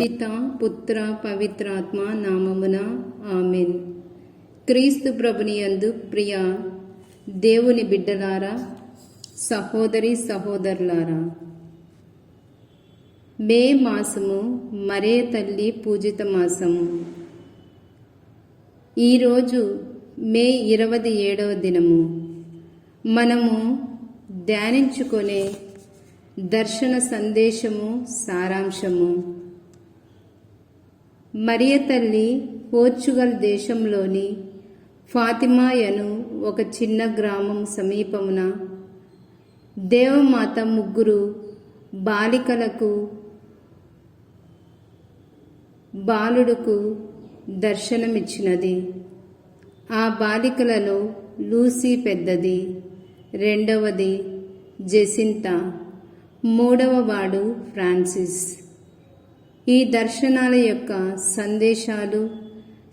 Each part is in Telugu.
పిత పుత్ర పవిత్రాత్మ నామమున ఆమెన్. క్రీస్తు ప్రభుని యందు ప్రియ దేవుని బిడ్డలారా సహోదరి సహోదరులారా మే మాసము మరే తల్లి పూజిత మాసము. ఈరోజు మే ఇరవై ఏడవ దినము. మనము ధ్యానించుకునే దర్శన సందేశము సారాంశము. మరియ తల్లి పోర్చుగల్ దేశంలోని ఫాతిమాయను ఒక చిన్న గ్రామం సమీపమున దేవమాత ముగ్గురు బాలికలకు బాలుడుకు దర్శనమిచ్చినది. ఆ బాలికలలో లూసీ పెద్దది రెండవది జెసింత మూడవ వాడు ఫ్రాన్సిస్. ఈ దర్శనాల యొక్క సందేశాలు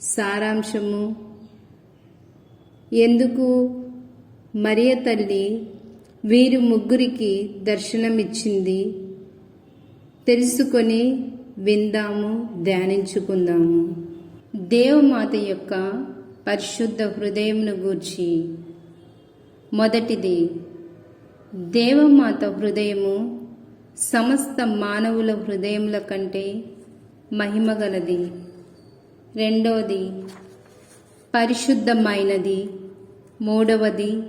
సారాంశము ఎందుకు మరియ తల్లి వీరు ముగ్గురికి దర్శనమిచ్చింది తెలుసుకొని విందాము ధ్యానించుకుందాము. దేవమాత యొక్క పరిశుద్ధ హృదయమును గూర్చి మొదటిది దేవమాత హృదయము సమస్త మానవుల హృదయముల కంటే మహిమగలది. రెండవది పరిశుద్ధమైనది. మూడవది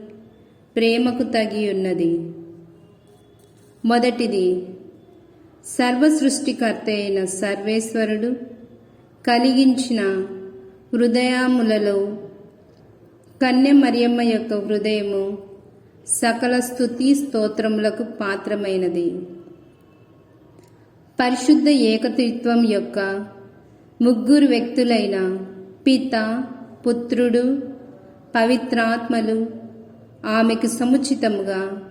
ప్రేమకు తగి ఉన్నది మొదటిది సర్వసృష్టికర్త అయిన సర్వేశ్వరుడు కలిగించిన హృదయములలో కన్య మరియమ్మ యొక్క హృదయము సకల స్థుతి స్తోత్రములకు పాత్రమైనది. పరిశుద్ధ ఏకత్రిత్వం యొక్క ముగ్గురు వ్యక్తులైన పిత పుత్రుడు పవిత్రాత్మలు ఆమెకు సముచితముగా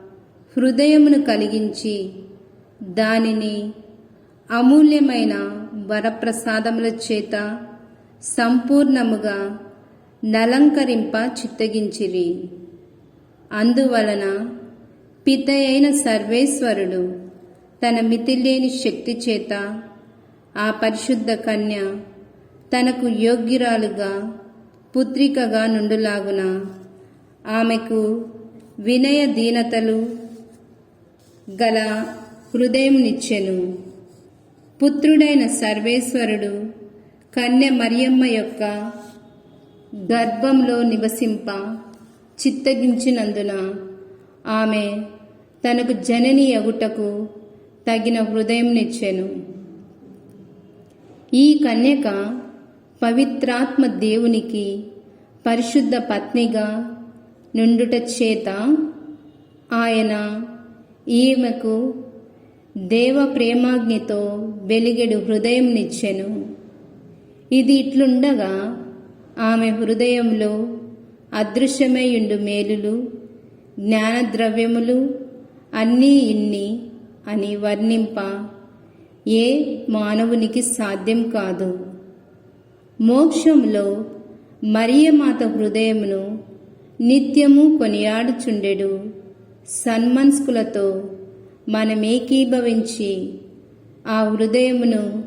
హృదయమును కలిగించి దానిని అమూల్యమైన వరప్రసాదముల చేత సంపూర్ణముగా నలంకరింప చిత్తగించిరి. అందువలన పిత అయిన సర్వేశ్వరుడు తన మితిలేని శక్తి చేత ఆ పరిశుద్ధ కన్య తనకు యోగ్యురాలుగా పుత్రికగా నుండులాగున ఆమెకు వినయ దీనతలు గల హృదయంనిచ్చెను పుత్రుడైన సర్వేశ్వరుడు కన్య మరియమ్మ యొక్క గర్భంలో నివసింప చిత్తగించినందున ఆమె తనకు జనని అగుటకు తగిన హృదయంనిచ్చెను ఈ కన్యక పవిత్రాత్మ దేవునికి పరిశుద్ధ పత్నిగా నుండుట చేత ఆయన ఈమెకు దేవ ప్రేమాగ్నితో వెలిగెడు హృదయంనిచ్చెను ఇది ఇట్లుండగా ఆమె హృదయంలో అదృశ్యమయుండు మేలులు జ్ఞానద్రవ్యములు అన్నీ ఇన్ని అని వర్ణింప. ఏ మానవునికి సాధ్యం కాదు. మోక్షంలో మరియమాత హృదయమును నిత్యము కొనియాడుచుండెడు. సన్మన్స్కులతో మనమేకీభవించి ఆ హృదయమును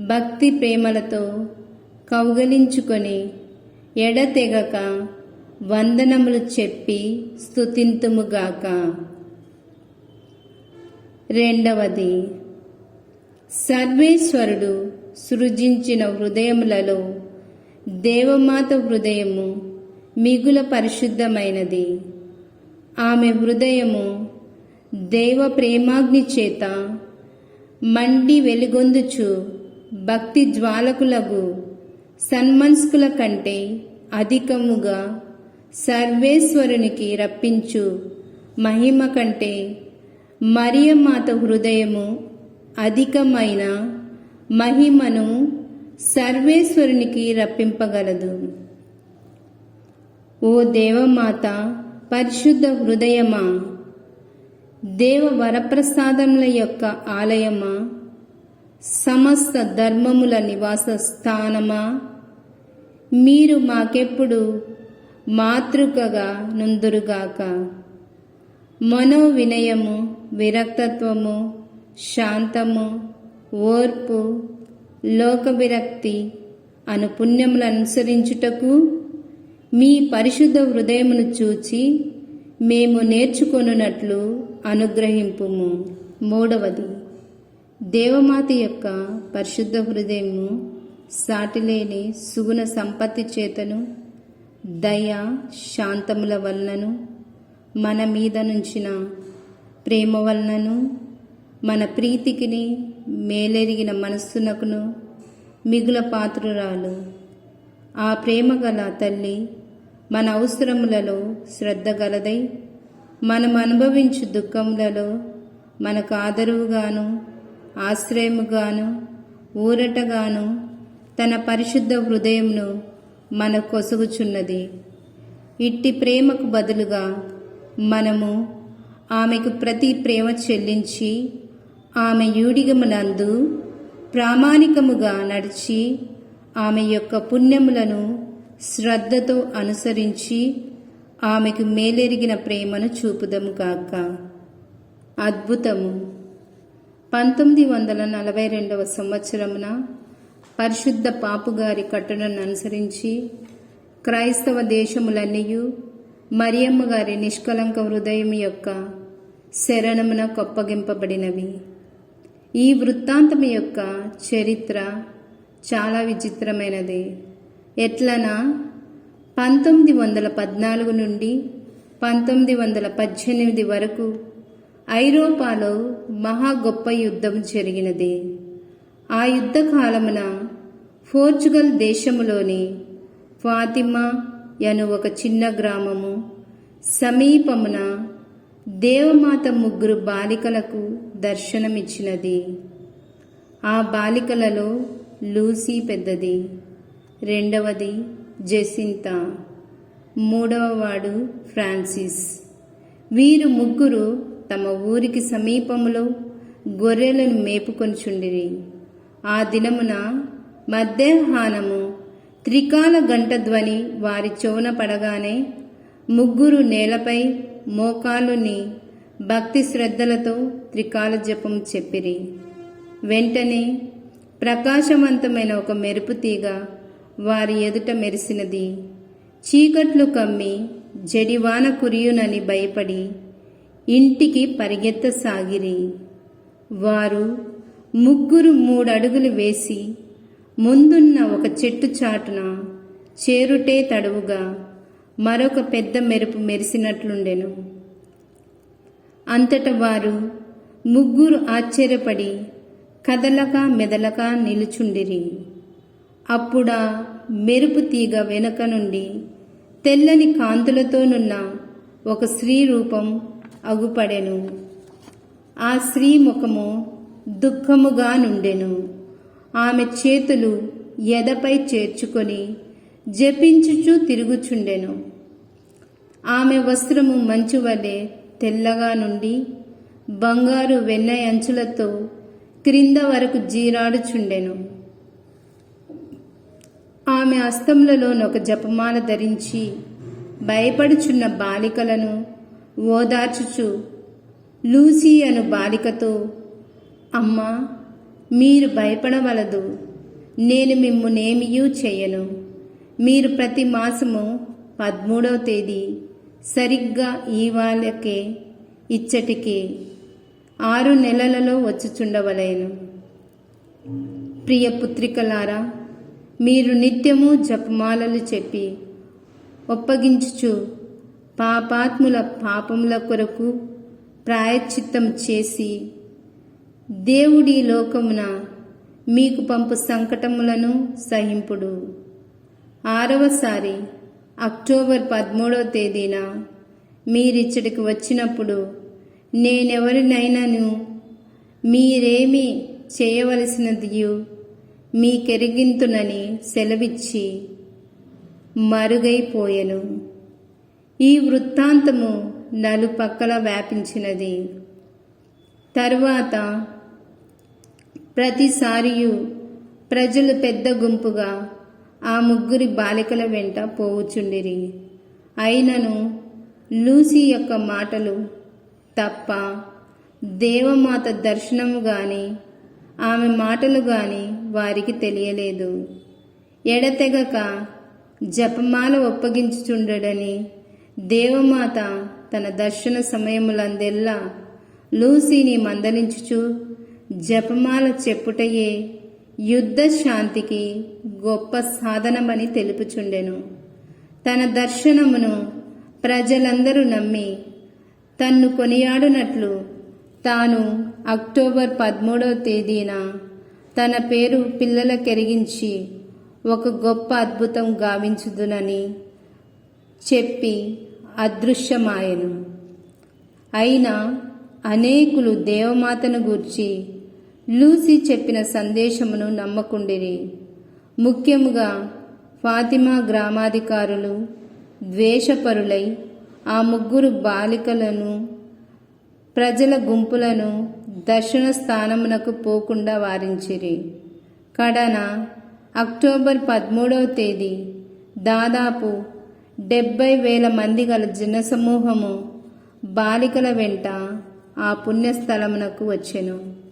భక్తి ప్రేమలతో కౌగలించుకొని ఎడతెగక వందనములు చెప్పి స్తుతింతుముగాక రెండవది సర్వేశ్వరుడు సృజించిన హృదయములలో దేవమాత హృదయము మిగుల పరిశుద్ధమైనది. ఆమె హృదయము దేవ ప్రేమాగ్ని చేత మండి వెలుగొందుచు భక్తి జ్వాలకులకు సన్మన్స్కుల కంటే అధికముగా సర్వేశ్వరునికి రప్పించు మహిమ కంటే మరియమాత హృదయము అధికమైన మహిమను సర్వేశ్వరునికి రప్పింపగలదు. ఓ దేవమాత పరిశుద్ధ హృదయమా? దేవ వరప్రసాదముల యొక్క ఆలయమా? సమస్త ధర్మముల నివాస స్థానమా? మీరు మాకెప్పుడు మాతృకగా నుందురుగాక. మనోవినయము విరక్తత్వము శాంతము ఓర్పు లోక విరక్తి అను పుణ్యములు అనుసరించుటకు మీ పరిశుద్ధ హృదయమును చూచి మేము నేర్చుకొనున్నట్లు అనుగ్రహింపుము. మూడవది దేవమాత యొక్క పరిశుద్ధ హృదయము సాటిలేని సుగుణ సంపత్తి చేతను దయ శాంతముల వలనను మన మీద నుంచిన ప్రేమ వలనను మన ప్రీతికిని మేలెరిగిన మనస్సునకును మిగుల పాత్రురాలు. ఆ ప్రేమ గల తల్లి మన అవసరములలో శ్రద్ధ గలదై మనం అనుభవించు దుఃఖములలో మనకు ఆదరువుగాను ఆశ్రయముగాను ఊరటగాను తన పరిశుద్ధ హృదయంను మన కొసుగుచున్నది ఇట్టి ప్రేమకు బదులుగా మనము ఆమెకు ప్రతి ప్రేమ చెల్లించి ఆమె యూడిగమునందు ప్రామాణికముగా నడిచి ఆమె యొక్క పుణ్యములను శ్రద్ధతో అనుసరించి ఆమెకు మేలెరిగిన ప్రేమను చూపుదము కాక అద్భుతము. పంతొమ్మిది వందల నలభై రెండవ సంవత్సరమున పరిశుద్ధ పాపుగారి కట్టడను అనుసరించి క్రైస్తవ దేశములన్నీయు మరియమ్మ గారి నిష్కలంక హృదయం యొక్క శరణమున కొప్పగింపబడినవి. ఈ వృత్తాంతం యొక్క చరిత్ర చాలా విచిత్రమైనది. ఎట్లనా? పంతొమ్మిది వందల పద్నాలుగు నుండి పంతొమ్మిది వందల పద్దెనిమిది వరకు ఐరోపాలో మహా గొప్ప యుద్ధం జరిగినది. ఆ యుద్ధ కాలమున పోర్చుగల్ దేశములోని ఫాతిమా అను ఒక చిన్న గ్రామము సమీపమున దేవమాత ముగ్గురు బాలికలకు దర్శనమిచ్చినది. ఆ బాలికలలో లూసీ పెద్దది. రెండవది జెసింతా. మూడవవాడు ఫ్రాన్సిస్. వీరు ముగ్గురు తమ ఊరికి సమీపములో గొర్రెలను మేపుకొనిచుండిరి. ఆ దినమున మధ్యాహ్నము త్రికాల గంట ధ్వని వారి చోన పడగానే ముగ్గురు నేలపై మోకాలుని భక్తి శ్రద్ధలతో త్రికాల జపం చెప్పిరి. వెంటనే ప్రకాశవంతమైన ఒక మెరుపు తీగ వారి ఎదుట మెరిసినది. చీకట్లు కమ్మి జడివాన కురియునని భయపడి ఇంటికి పరిగెత్తసాగిరి. వారు ముగ్గురు మూడడుగులు వేసి ముందున్న ఒక చెట్టు చాటున చేరుటే తడువుగా మరొక పెద్ద మెరుపు మెరిసినట్లుండెను. అంతట వారు ముగ్గురు ఆశ్చర్యపడి కదలక మెదలక నిలుచుండిరి. అప్పుడా మెరుపు తీగ వెనుక నుండి తెల్లని కాంతులతోనున్న ఒక స్త్రీ రూపం అగుపడెను. ఆ స్త్రీ ముఖము దుఃఖముగా నుండెను. ఆమె చేతులు ఎదపై చేర్చుకొని జపించుచూ తిరుగుచుండెను. ఆమె వస్త్రము మంచు వలె తెల్లగా నుండి బంగారు వెన్న అంచులతో క్రింద వరకు జీరాడుచుండెను. ఆమె అస్తములలోనొక జపమాల ధరించి భయపడుచున్న బాలికలను ఓదార్చుచు లూసీ అను బాలికతో అమ్మా మీరు భయపడవలదు. నేను మిమ్మునేమియూ చేయను మీరు ప్రతి మాసము పదమూడవ తేదీ సరిగ్గా ఇవాళకే ఇచ్చటికి ఆరు నెలలలో వచ్చుచుండవలేను. ప్రియ పుత్రికలారా మీరు నిత్యము జపమాలలు చెప్పి ఒప్పగించుచు పాపాత్ముల పాపముల కొరకు ప్రాయశ్చిత్తం చేసి దేవుడి లోకమున మీకు పంపు సంకటములను సహింపుడు. ఆరవసారి అక్టోబర్ పదమూడవ తేదీన మీరిచ్చడికి వచ్చినప్పుడు నేనెవరినైనాను? మీరేమి చేయవలసినదియు? మీకెరిగింతునని సెలవిచ్చి మరుగైపోయెను. ఈ వృత్తాంతము నలుపక్కల వ్యాపించినది. తరువాత ప్రతిసారియు ప్రజలు పెద్ద గుంపుగా ఆ ముగ్గురి బాలికల వెంట పోవుచుండిరి. అయినను లూసీ యొక్క మాటలు తప్ప దేవమాత దర్శనము గాని ఆమె మాటలు గాని వారికి తెలియలేదు. ఎడతెగక జపమాల ఒప్పగించుచుండడని దేవమాత తన దర్శన సమయములందెల్లా లూసీని మందలించుచు జపమాల చెప్పుటయే యుద్ధ శాంతికి గొప్ప సాధనమని తెలుపుచుండెను. తన దర్శనమును ప్రజలందరూ నమ్మి తన్ను కొనియాడునట్లు తాను అక్టోబర్ పదమూడవ తేదీన తన పేరు పిల్లలకెరిగించి ఒక గొప్ప అద్భుతం గావించుదునని చెప్పి అదృశ్యమాయను. అయినా అనేకులు దేవమాతను గూర్చి లూసీ చెప్పిన సందేశమును నమ్మకుండిరి. ముఖ్యముగా ఫాతిమా గ్రామాధికారులు ద్వేషపరులై ఆ ముగ్గురు బాలికలను ప్రజల గుంపులను దర్శన స్థానమునకు పోకుండా వారించిరి. కడన అక్టోబర్ పదమూడవ తేదీ దాదాపు డెబ్బై వేల మంది గల జనసమూహము బాలికల వెంట ఆ పుణ్యస్థలమునకు వచ్చెను.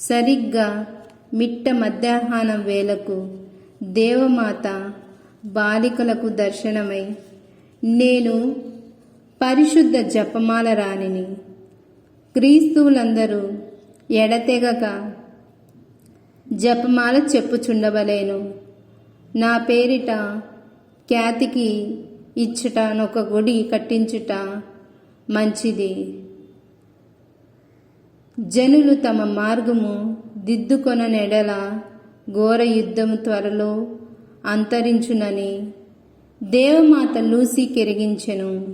సరిగ్గా మిట్ట మధ్యాహ్నం వేళకు దేవమాత బాలికలకు దర్శనమై నేను పరిశుద్ధ జపమాల రాణిని. క్రీస్తువులందరూ ఎడతెగక జపమాల చెప్పుచుండవలేను. నా పేరిట ఖ్యాతికి ఇచ్చుట ఒక గుడి కట్టించుట మంచిది. జనులు తమ మార్గము దిద్దుకొన నెడల ఘోర యుద్ధము త్వరలో అంతరించునని దేవమాత లూసి కెరిగించెను.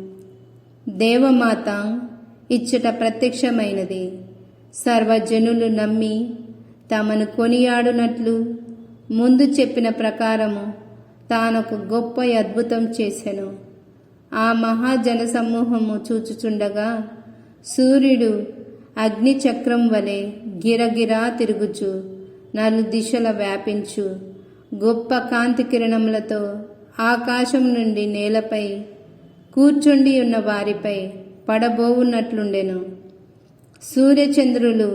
దేవమాత ఇచ్చట ప్రత్యక్షమైనది. సర్వజనులు నమ్మి తమను కొనియాడునట్లు ముందు చెప్పిన ప్రకారము తానొక గొప్ప అద్భుతం చేసెను. ఆ మహాజన సమూహము చూచుచుండగా సూర్యుడు అగ్నిచక్రం వలె గిరగిరా తిరుగుచు నలు దిశల వ్యాపించు. గొప్ప కాంతి కిరణములతో ఆకాశం నుండి నేలపై కూర్చుండి ఉన్న వారిపై పడబోవున్నట్లుండెను సూర్యచంద్రులు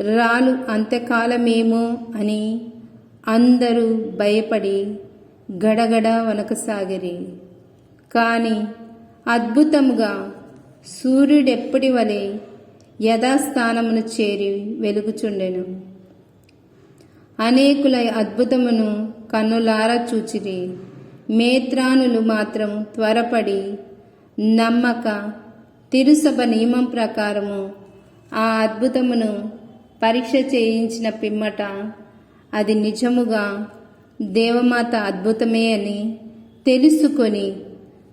రాలు అంత్యకాలమేమో అని అందరూ భయపడి గడగడ వనకసాగిరి కానీ అద్భుతముగా సూర్యుడెప్పటి వలె యథాస్థానమును చేరి వెలుగుచుండెను. అనేకుల అద్భుతమును కన్నులారా చూచిరి. మేత్రానులు మాత్రం త్వరపడి నమ్మక తిరుసభ నియమం ప్రకారము ఆ అద్భుతమును పరీక్ష చేయించిన పిమ్మట అది నిజముగా దేవమాత అద్భుతమే అని తెలుసుకొని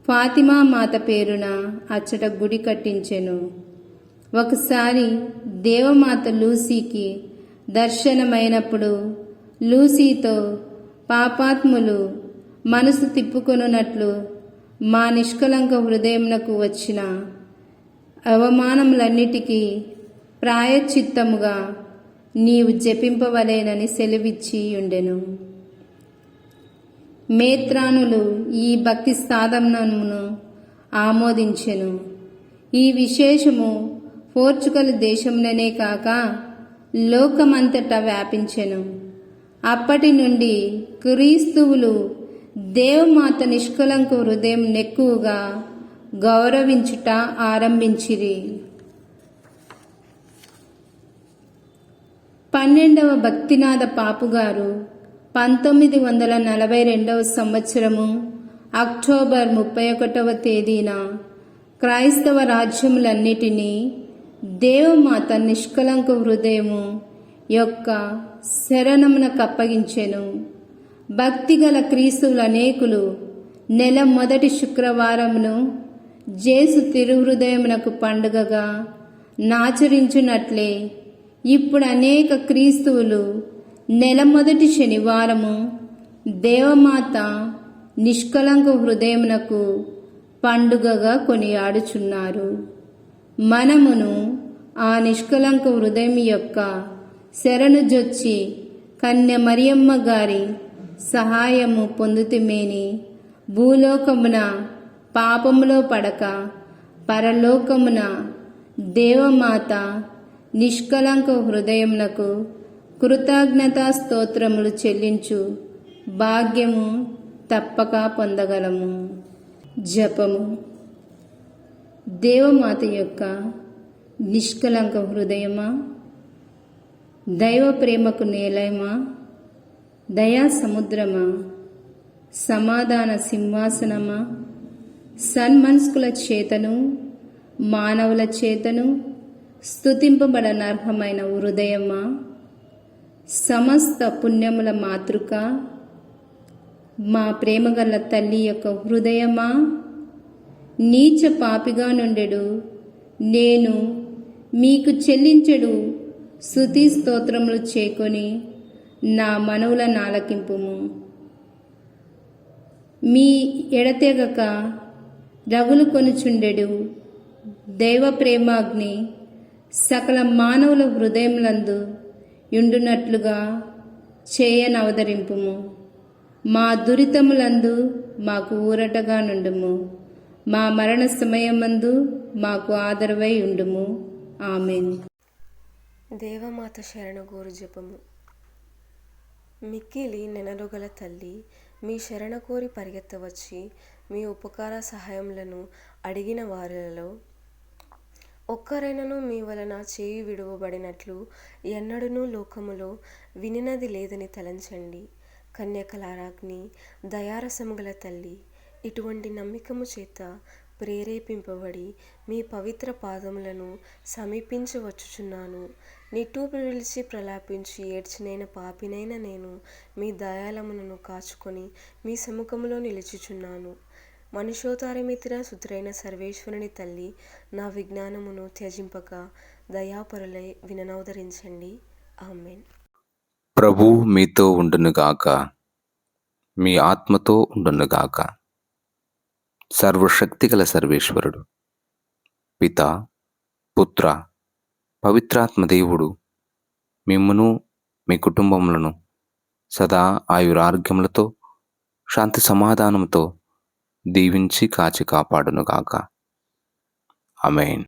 ఫాతిమా మాత పేరున అచ్చట గుడి కట్టించెను. ఒకసారి దేవమాత లూసీకి దర్శనమైనప్పుడు లూసీతో పాపాత్ములు మనసు తిప్పుకొనున్నట్లు మా నిష్కలంక హృదయంనకు వచ్చిన అవమానములన్నిటికీ ప్రాయచిత్తముగా నీవు జపింపవలేనని సెలవిచ్చి ఉండెను. మేత్రానులు ఈ భక్తి సాధనమును ఆమోదించెను. ఈ విశేషము పోర్చుగల్ దేశంలోనే కాక లోకమంతటా వ్యాపించెను. అప్పటి నుండి క్రీస్తువులు దేవమాత నిష్కలంక హృదయం నెక్కువగా గౌరవించుట ఆరంభించిరి. పన్నెండవ భక్తినాథ పాపుగారు పంతొమ్మిది వందల నలభై రెండవ సంవత్సరము అక్టోబర్ ముప్పై ఒకటవ తేదీన క్రైస్తవ రాజ్యములన్నిటినీ దేవమాత నిష్కలంక హృదయము యొక్క శరణమునకు అప్పగించెను భక్తిగల క్రీస్తువులు అనేకులు నెల మొదటి శుక్రవారమును జేసు తిరుహృదయమునకు పండుగగా నాచరించున్నట్లే ఇప్పుడు అనేక క్రీస్తువులు నెల మొదటి శనివారము దేవమాత నిష్కలంక హృదయమునకు పండుగగా కొనియాడుచున్నారు. మనమును ఆ నిష్కలంక హృదయం యొక్క శరణు జొచ్చి కన్య మరియమ్మ గారి సహాయము పొందుతుమేని. భూలోకమున పాపములో పడక పరలోకమున దేవమాత నిష్కలంక హృదయమునకు కృతజ్ఞతా స్తోత్రములు చెల్లించు. భాగ్యము తప్పక పొందగలము. జపము. దేవమాత యొక్క నిష్కలంక హృదయమా? దైవ ప్రేమకు నేలయమా? దయా సముద్రమా సమాధాన సింహాసనమా? సన్మనస్కుల చేతను మానవుల చేతను స్థుతింపబడనర్హమైన హృదయమా? సమస్త పుణ్యముల మాతృక మా ప్రేమగల తల్లి యొక్క హృదయమా? నీచ పాపిగా నుండెడు. నేను మీకు చెల్లించెడు. శృతి స్తోత్రములు చేకొని నా మనవుల నాలకింపుము. మీ ఎడతెగక రగులు కొనుచుండెడు. దైవ ప్రేమాగ్ని సకల మానవుల హృదయములందు యుండునట్లుగా చేయనవదరింపుము. మా దురితములందు మాకు ఊరటగా నుండుము. మా మరణ సమయమందు మాకు ఆదరవై ఉండుము. ఆమెన్. దేవమాత శరణ గోరు జపము. మిక్కిలి నెనలుగల తల్లి మీ శరణ కోరి పరిగెత్తవచ్చి మీ ఉపకార సహాయములను అడిగిన వారిలో ఒక్కరైనను మీ వలన చేయి విడువబడినట్లు ఎన్నడూనూ లోకములో వినినది లేదని తలంచండి. కన్యకలారాగ్ని దయారసముగల తల్లి ఇటువంటి నమ్మికము చేత ప్రేరేపింపబడి మీ పవిత్ర పాదములను సమీపించవచ్చుచున్నాను. నిట్టూపు విలిచి ప్రలాపించి ఏడ్చినైన పాపినైన నేను మీ దయాళములను కాచుకొని మీ సముఖములో నిలుచుచున్నాను. మనుషోతారమిత్ర సుతురైన సర్వేశ్వరుని తల్లి నా విజ్ఞానమును త్యజింపక దయాపరులై విననవదరించండి ఆమెన్. ప్రభు మీతో ఉండునుగాక. మీ ఆత్మతో ఉండునుగాక. సర్వశక్తిగల సర్వేశ్వరుడు. పిత పుత్ర పవిత్రాత్మ దేవుడు మిమ్మును మీ కుటుంబములను సదా ఆయురారోగ్యములతో శాంతి సమాధానముతో దీవించి కాచి కాపాడునుగాక. అమెన్